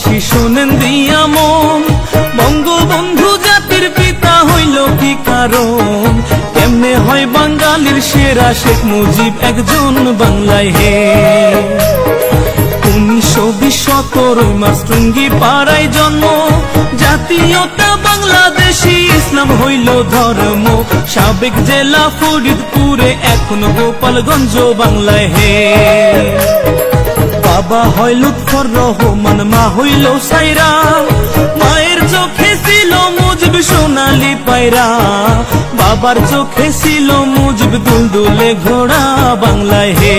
দেশবাসী শোনেন দিয়া মন। বঙ্গবন্ধু জাতির পিতা হইল কি কারণ? কেমনে হয় বাঙালির সেরা শেখ মুজিব একজন বাংলায় হে? উনিশশো বিশ সতেরোই মাস পাড়ায় জন্ম। জাতীয়তা বাংলাদেশি ইসলাম হইল ধর্ম। সাবেক জেলা ফরিদপুরে এখন গোপালগঞ্জ বাংলায় হে? বাবা হয় লুৎফর রহমান, মা হইল সাইরা। মায়ের চোখে ছিল মুজব সোনালি পায়রা। বাবার চোখে ছিল মুজব দুলদুলে ঘোড়া বাংলায় হে।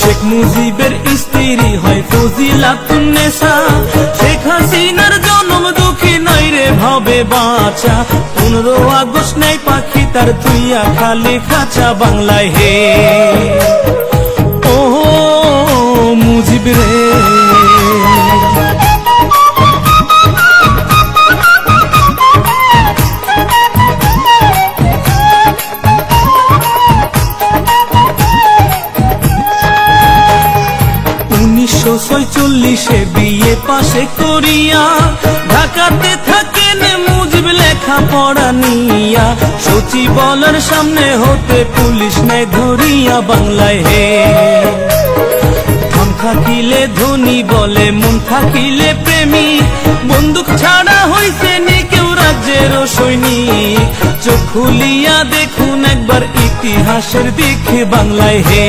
শেখ মুজিবের স্ত্রী হয় ফজিলাতুন্নেসা শেখ হাসিনার জন্ম দুঃখী নাই রে, ভাবে বাঁচা। পনেরো আগস্ট নাই পাখি তার তুইয়া খালি খাঁচা বাংলায় হে। ও মুজিব রে। ছয়চল্লিশে বিয়ে পাশে করিয়া, ঢাকাতে থাকেন মুজিব লেখা পড়া নিয়া। সচিবলার সামনে হতে পুলিশ নেয় ধরিয়া বাংলায় হে। থাকিলে ধনী বলে, মন থাকিলে প্রেমী। বন্দুক ছাড়া হইছে নি কেউ রাজ্যের সৈনিক। চোখ খুলিয়া দেখুন একবার ইতিহাসের দিকে বাংলায় হে।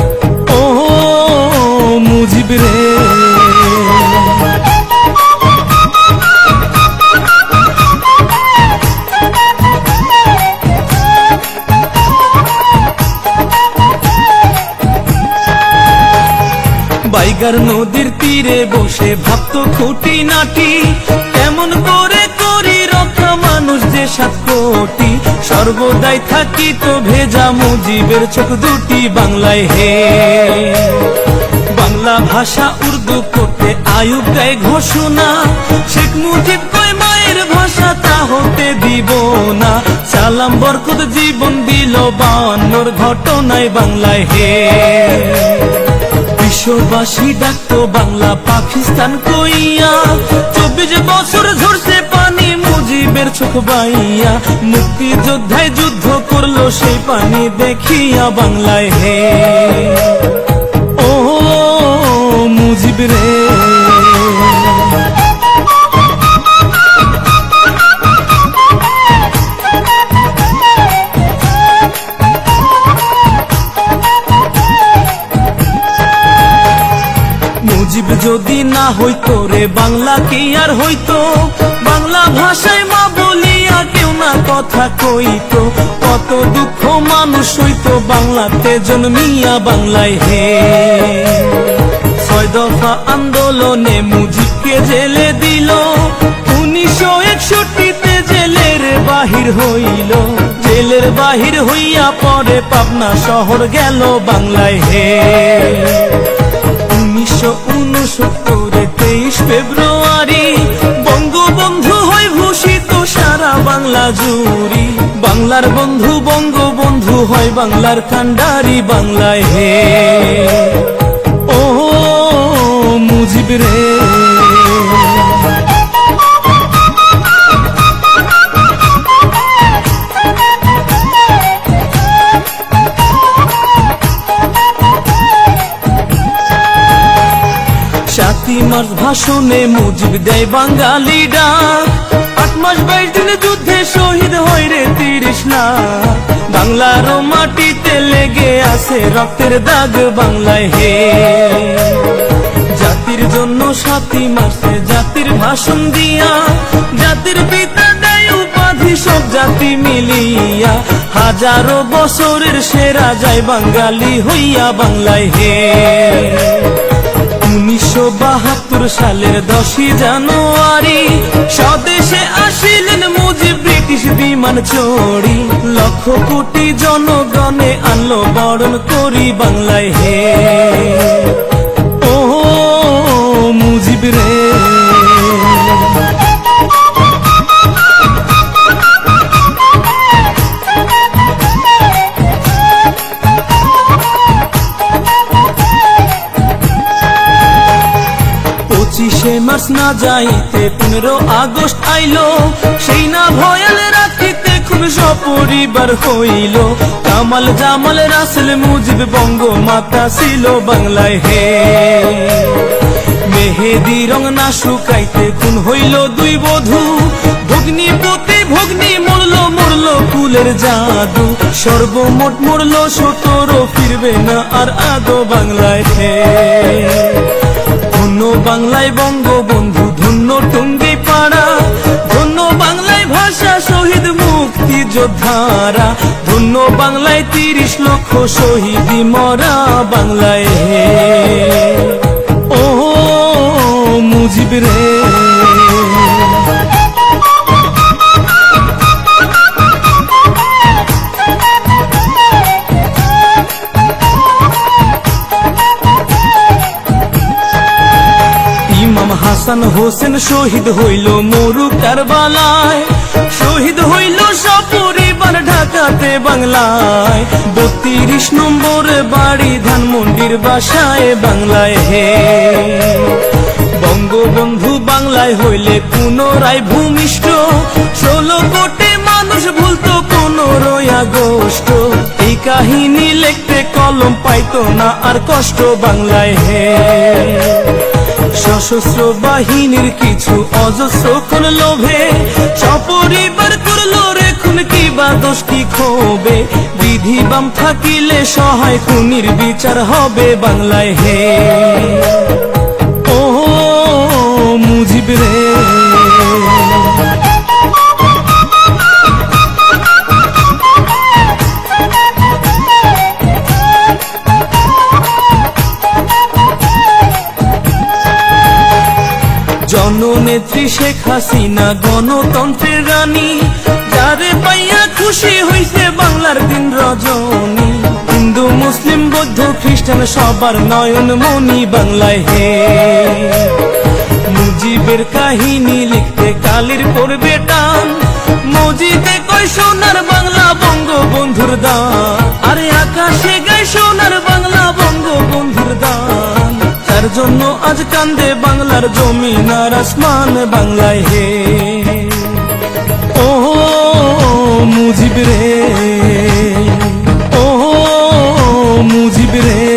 বাইগার নদীর তীরে বসে ভাবত খুঁটি নাটি কেমন করে করি রক্ষা মানুষ যে সাত কোটি। সর্বদাই থাকি তো ভেজা মুজিবের চোখ দুটি বাংলায় হে। বাংলা ভাষা উর্দু করতে আয়ুব দেয় ঘোষণা। শেখ মুজিব কয়, মায়ের ভাষা তা হতে দিব না। সালাম, বরকত, জীবন দিল বান্নর ঘটনায় বাংলায় হে। বিশ্ববাসী ডাকতো বাংলা, পাকিস্তান কইয়া। চব্বিশ বছর ঝরছে পানি, মুজিবের চোখ বাইয়া। মুক্তি যোদ্ধায় যুদ্ধ করল সেই পানি, দেখিয়া বাংলায় হে। ও মুজিব রে। হইতো রে, বাংলা কি আর হইতো? বাংলা ভাষায় মা বলিয়া কেউ না কথা কইতো। কত দুঃখ মানুষ হইতো বাংলাতে জন্মিয়া বাংলায় হে। ছয় দফা আন্দোলনে মুজিবকে জেলে দিল। উনিশশো একষট্টিতে জেলের বাহির হইল। জেলের বাহির হইয়া পরে পাবনা শহর গেল বাংলায় হে। উনিশশো উনসত্তরে তেইশ ফেব্রুয়ারি, বঙ্গবন্ধু হয় ভূষিত সারা বাংলা জুড়ি। বাংলার বন্ধু বঙ্গবন্ধু হয় বাংলার কান্ডারি বাংলায় হে। ও মুজিব রে। ভাষণে মুজিব দেয় বাঙালি ডাক। আট মাস বাইশ দিনে যুদ্ধে শহীদ হয় রে তিরিশ লাখ। বাংলার মাটিতে লেগে আছে রক্তের দাগ বাংলায় হে। জাতির জন্য সাতই মাসে জাতির ভাষণ দিয়া, জাতির পিতা দেয় উপাধি সব জাতি মিলিয়া। হাজারো বছরের সেরা যায় বাঙালি হইয়া বাংলায় হে। উনিশশো বাহাত্তর সালের দশই জানুয়ারি, স্বদেশে আসিলেন মুজিব ব্রিটিশ বিমান চড়ি লক্ষ কোটি জনগণে আনলো বরণ করি বাংলায় হে। পঁচিশে মার্চ না যাইতে, পনেরো আগস্ট আইলো। সেই না ভয়াল রাখিতে খুব সপরিবার হইল। কামাল জামাল রাসেল মুজিব বঙ্গ মাতা ছিল বাংলায় হে। মেহেদি রং না শুকাইতে খুন হইল দুই বধূ। ভগ্নি পতি ভগ্নি মরল মরল কুলের জাদু। সর্বমোট মরল সতরো, ফিরবে না আর আদো বাংলায় হে। ধন্য বাংলায় বঙ্গবন্ধু, ধন্য টুঙ্গি পাড়া ধন্য বাংলায় ভাষা শহীদ মুক্তি যোদ্ধারা ধন্য বাংলায় তিরিশ লক্ষ শহীদ মরা বাংলায়। ও মুজিব রে হাসান শহীদ হইল মরু কারবালায়। শহীদ হইল সপরিবার ঢাকাতে বাংলায়। বত্রিশ নম্বর বাড়ি ধানমন্ডির বাসায় বাংলায় হে। বঙ্গবন্ধু বাংলায় হইলে পুনরায় ভূমিষ্ঠ। ষোলো কোটি মানুষ ভুলতো পনেরোই আগস্ট এই কাহিনী কলম পাইতো না আর কষ্ট বাংলায় হে। সশস্ত্র বাহিনীর কিছু অজস্র কোন লোভে সপরিবার করল রে খুন কি বা দোষ কি ক্ষোভে? বিধি বাম থাকিলে সহায় খুনির বিচার হবে বাংলায় হে। ও মুজিব রে। জননেত্রী শেখ হাসিনা গণতন্ত্রের রানী। যারে পাইয়া খুশি হইছে বাংলার দিন রজনী। হিন্দু, মুসলিম, বৌদ্ধ, খ্রিস্টান সবার নয়ন মনি বাংলায় হে। মুজিবের কাহিনী লিখতে কালির পড়বে টান। মজিদে কয় সোনার বাংলা বঙ্গবন্ধুর দান। আরে আকাশে গায় সোনার বাংলা বঙ্গবন্ধুর দান। বাংলার জন্য আজ কান্দে বাংলার জমি নার আসমান বাংলায় হে। ও মুজিব রে। ও মুজিব রে।